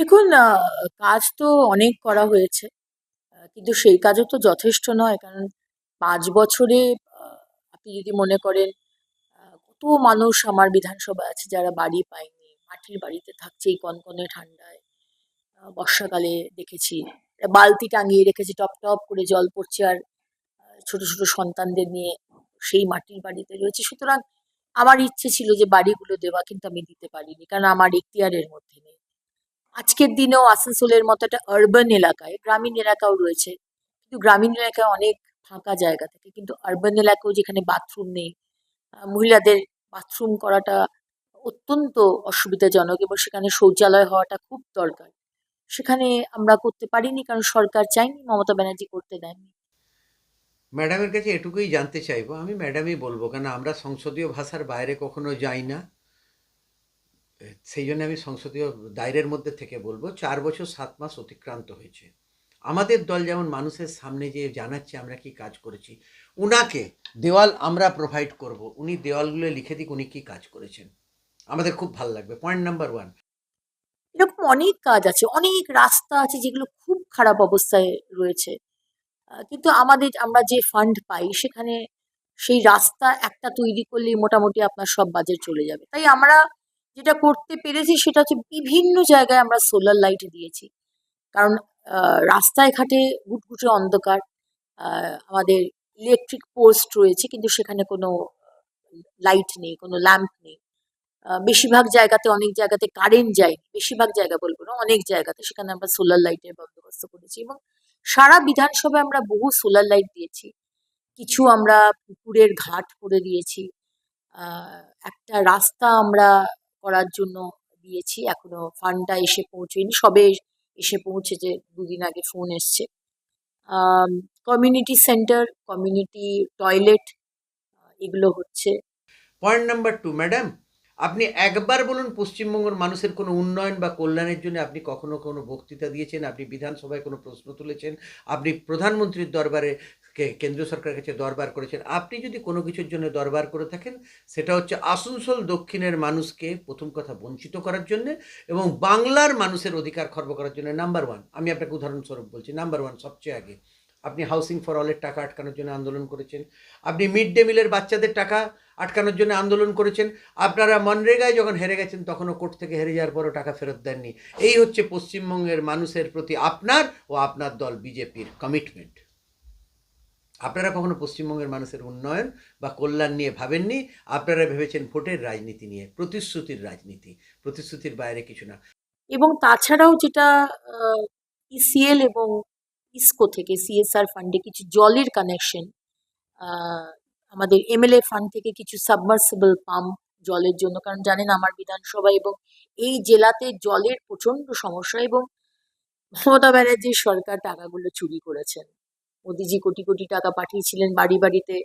দেখুন কাজ তো অনেক করা হয়েছে। কিন্তু সেই কাজও তো যথেষ্ট নয়। কারণ পাঁচ বছরে আপনি যদি মনে করেন কত মানুষ আমার বিধানসভায় আছে যারা বাড়ি পায়নি। মাটির বাড়িতে থাকছে এই কনকনে ঠান্ডায়। বর্ষাকালে দেখেছি বালতি টাঙিয়ে রেখেছি টপ, টপ করে জল পড়ছে আর ছোট, ছোট সন্তানদের নিয়ে সেই মাটির বাড়িতে রয়েছে। সুতরাং আমার ইচ্ছে ছিল যে বাড়িগুলো দেওয়া কিন্তু আমি দিতে পারিনি। কারণ আমার এখতিয়ারের মধ্যে নেই। আজকের দিনেও আসানসোলের মতো একটা আরবান এলাকায়, গ্রামীণ এলাকাও রয়েছে। কিন্তু গ্রামীণ এলাকায় অনেক ফাঁকা জায়গা থাকে। কিন্তু আরবান এলাকাও যেখানে বাথরুম নেই, মহিলাদের বাথরুম করাটা অত্যন্ত অসুবিধাজনক এবং সেখানে শৌচালয় হওয়াটা খুব দরকার। সেখানে আমরা করতে পারিনি কারণ সরকার চায়নি, মমতা ব্যানার্জি করতে দেয়নি ম্যাডামের কাছে এটুকুই জানতে চাইব আমি ম্যাডামই বলব কেন আমরা সংসদীয় ভাষার বাইরে কখনো যাই না সেই জন্য আমি সংসদীয় দায়ের মধ্যে থেকে বলব চার বছর সাত মাস অতিক্রান্ত হয়েছে। আমাদের দল যেমন মানুষের সামনে যে জানাচ্ছে আমরা কি কাজ করেছি উনাকে দেওয়াল আমরা প্রোভাইড করব। উনি দেওয়ালগুলো লিখে দিক উনি কি কাজ করেছেন। আমাদের খুব ভালো লাগবে। পয়েন্ট নাম্বার ওয়ান এরকম অনেক কাজ আছে, অনেক রাস্তা আছে যেগুলো খুব খারাপ অবস্থায় রয়েছে। কিন্তু আমাদের আমরা যে ফান্ড পাই সেখানে সেই রাস্তা একটা তৈরি করলেই মোটামুটি আপনার সব বাজেট চলে যাবে। তাই আমরা যেটা করতে পেরেছি সেটা হচ্ছে বিভিন্ন জায়গায় আমরা সোলার লাইট দিয়েছি। কারণ রাস্তায় ঘাটে ঘুটঘুটে অন্ধকার। আমাদের ইলেকট্রিক পোস্ট রয়েছে কিন্তু সেখানে কোনো লাইট নেই, কোনো ল্যাম্প নেই। বেশিরভাগ জায়গাতে অনেক জায়গাতে কারেন্ট যায়নি। বেশিরভাগ জায়গা বলব না, অনেক জায়গাতে সেখানে আমরা সোলার লাইটের বন্দোবস্ত করেছি এবং সারা বিধানসভায় আমরা বহু সোলার লাইট দিয়েছি। কিছু আমরা পুকুরের ঘাট করে দিয়েছি। একটা রাস্তা আমরা করার জন্য দিয়েছি। এখনও ফান্ডটা এসে পৌঁছয়নি। সবে এসে পৌঁছেছে, দুদিন আগে ফোন এসছে। কমিউনিটি সেন্টার, কমিউনিটি টয়লেট এগুলো হচ্ছে। পয়েন্ট নাম্বার টু ম্যাডাম আপনি একবার বলুন পশ্চিমবঙ্গের মানুষের কোনো উন্নয়ন বা কল্যাণের জন্য আপনি কখনো কোনো বক্তৃতা দিয়েছেন আপনি বিধানসভায় কোনো প্রশ্ন তুলেছেন আপনি প্রধানমন্ত্রীর দরবারে কে- কেন্দ্র সরকারের কাছে দরবার করেছেন। আপনি যদি কোনো কিছুর জন্য দরবার করে থাকেন, সেটা হচ্ছে আসানসোল দক্ষিণের মানুষকে প্রথম কথা বঞ্চিত করার জন্য এবং বাংলার মানুষের অধিকার খর্ব করার জন্য নাম্বার ওয়ান আমি আপনাকে উদাহরণস্বরূপ বলছি নাম্বার ওয়ান সবচেয়ে আগে। আপনি হাউসিং ফর অলের টাকা আটকানোর জন্য আন্দোলন করেছেন। আপনি মিড ডে মিলের বাচ্চাদের টাকা আটকানোর জন্য আন্দোলন করেছেন। আপনারা মনরেগায় যখন হেরে গেছেন, তখনও কোর্ট থেকে হেরে যাওয়ার পরও টাকা ফেরত দেননি। এই হচ্ছে পশ্চিমবঙ্গের মানুষের প্রতি আপনার ও আপনার দল, বিজেপির কমিটমেন্ট আপনারা কখনো পশ্চিমবঙ্গের মানুষের উন্নয়ন বা কল্যাণ নিয়ে ভাবেননি আপনারা ভেবেছেন ভোটের রাজনীতি নিয়ে, প্রতিশ্রুতির রাজনীতি, প্রতিশ্রুতির বাইরে কিছু না এবং তাছাড়াও যেটা ইসিএল এবং ইসকো থেকে সিএসআর ফান্ডে কিছু জলের কানেকশন আমাদের এমএলএ ফান্ড থেকে কিছু সাবমার্সিবল পাম্প জলের জন্য। কারণ জানেন আমার বিধানসভা এবং এই জেলাতে জলের প্রচণ্ড সমস্যা এবং মমতা ব্যানার্জির সরকার টাকাগুলো চুরি করেছেন। মোদিজি কোটি, কোটি টাকা পাঠিয়েছিলেন বাড়ি, বাড়িতে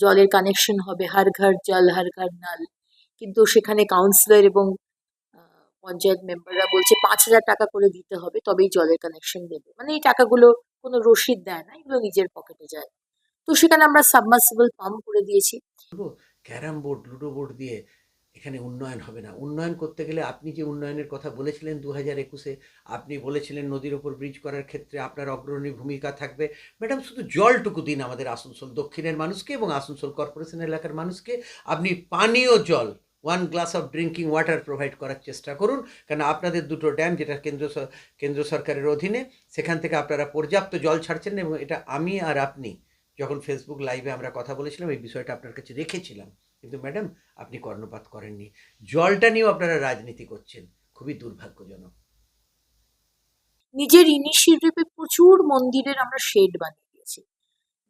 জলের কানেকশন হবে, হার ঘর জল হার ঘর নল। কিন্তু সেখানে কাউন্সিলর এবং পঞ্চায়েত মেম্বাররা বলছে ৫,০০০ টাকা করে দিতে হবে তবেই জলের কানেকশন দেবে। মানে এই টাকাগুলো কোনো রসিদ দেয় না, এগুলো নিজের পকেটে যায়। তো সেখানে আমরা সাবমার্সিবল পাম্প করে দিয়েছি। ক্যারাম বোর্ড লুডো বোর্ড দিয়ে এখানে উন্নয়ন হবে না। উন্নয়ন করতে গেলে আপনি যে উন্নয়নের কথা বলেছিলেন দু হাজার একুশে, আপনি বলেছিলেন নদীর ওপর ব্রিজ করার ক্ষেত্রে আপনার অগ্রণী ভূমিকা থাকবে। ম্যাডাম, শুধু জলটুকু দিন আমাদের আসানসোল, দক্ষিণের মানুষকে এবং আসানসোল কর্পোরেশন এলাকার মানুষকে। আপনি পানীয় জল one glass of drinking water provide করার চেষ্টা করুন। কারণ আপনাদের দুটো ড্যাম যেটা কেন্দ্র কেন্দ্র সরকারের অধীনে, সেখান থেকে আপনারা পর্যাপ্ত জল ছাড়ছেন এবং এটা আমি আর আপনি, যখন ফেসবুক লাইভে আমরা কথা বলেছিলাম, এই বিষয়টা আপনার কাছে রেখেছিলাম। কিন্তু ম্যাডাম আপনি কর্ণপাত করেননি জলটা নিয়েও আপনারা রাজনীতি করছেন খুবই দুর্ভাগ্যজনক নিজের ইনিশিয়েটিভে প্রচুর মন্দিরের আমরা শেড বানিয়ে দিয়েছি।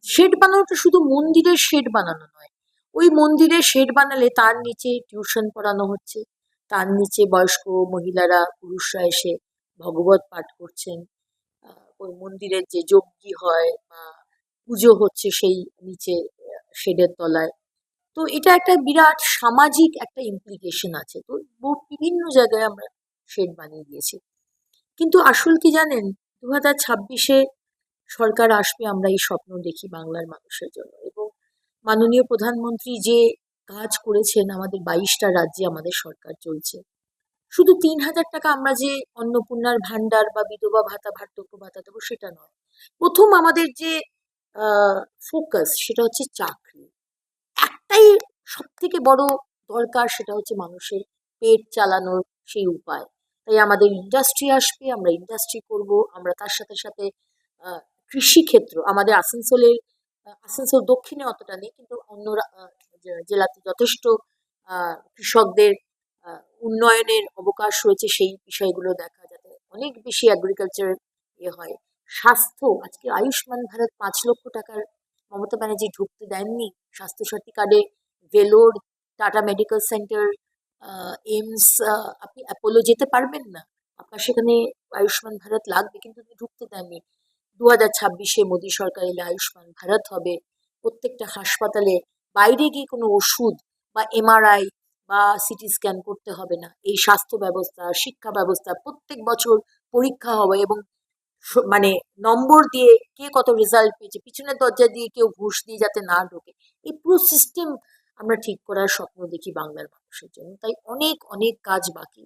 শেড বানানোটা শুধু মন্দিরের শেড বানানো নয়। ওই মন্দিরের শেড বানালে তার নিচে টিউশন পড়ানো হচ্ছে। তার নিচে বয়স্ক মহিলারা, পুরুষরা এসে ভগবত পাঠ করছেন। ওই মন্দিরের যে যজ্ঞি হয় বা পুজো হচ্ছে সেই নিচে শেডের তলায়। তো এটা একটা বিরাট সামাজিক একটা ইমপ্লিকেশন আছে। তো বিভিন্ন জায়গায় আমরা শেড বানিয়ে দিয়েছি। কিন্তু আসল কি জানেন? দু হাজার ছাব্বিশে সরকার আসবে, আমরা এই স্বপ্ন দেখি বাংলার মানুষের জন্য এবং মাননীয় প্রধানমন্ত্রী যে কাজ করেছেন, আমাদের বাইশটা রাজ্যে আমাদের সরকার চলছে। শুধু তিন হাজার টাকা আমরা যে অন্নপূর্ণার ভান্ডার বা বিধবা ভাতা ভার্ধক্য ভাতা দেবো, সেটা নয় প্রথম আমাদের যে ফোকাস সেটা হচ্ছে চাকরি একটাই সব থেকে বড় দরকার সেটা হচ্ছে মানুষের পেট চালানোর সেই উপায়। তাই আমাদের ইন্ডাস্ট্রি আসবে, আমরা ইন্ডাস্ট্রি করব, আমরা তার সাথে সাথে কৃষিক্ষেত্র, আমাদের আসানসোলের আসানসোল দক্ষিণে অতটা নেই, কিন্তু অন্য জেলাতে যথেষ্ট কৃষকদের উন্নয়নের অবকাশ রয়েছে সেই বিষয়গুলো দেখা যাতে অনেক বেশি অ্যাগ্রিকালচার ইয়ে হয়। স্বাস্থ্য, আজকে আয়ুষ্মান ভারত পাঁচ লক্ষ টাকার মমতা ব্যানার্জি ঢুকতে দেননি। স্বাস্থ্যসাথী কার্ডে ভেলোর টাটা মেডিকেল সেন্টার এইমস আপনি অ্যাপোলো যেতে পারবেন না। আপনার সেখানে আয়ুষ্মান ভারত লাগবে কিন্তু আপনি ঢুকতে দেননি। দু হাজার ছাব্বিশে মোদী সরকার এলে আয়ুষ্মান ভারত হবে। প্রত্যেকটা হাসপাতালে বাইরে গিয়ে কোনো ওষুধ বা এমআরআই বা সিটি স্ক্যান করতে হবে না। এই স্বাস্থ্য ব্যবস্থা, শিক্ষা ব্যবস্থা প্রত্যেক বছর পরীক্ষা হবে এবং মানে নম্বর দিয়ে কে কত রেজাল্ট পেয়েছে, পিছনের দরজা দিয়ে কেউ ঘুষ দিয়ে যাতে না ঢোকে, এই পুরো সিস্টেম আমরা ঠিক করার স্বপ্ন দেখি বাংলার মানুষের জন্য। তাই অনেক অনেক কাজ বাকি।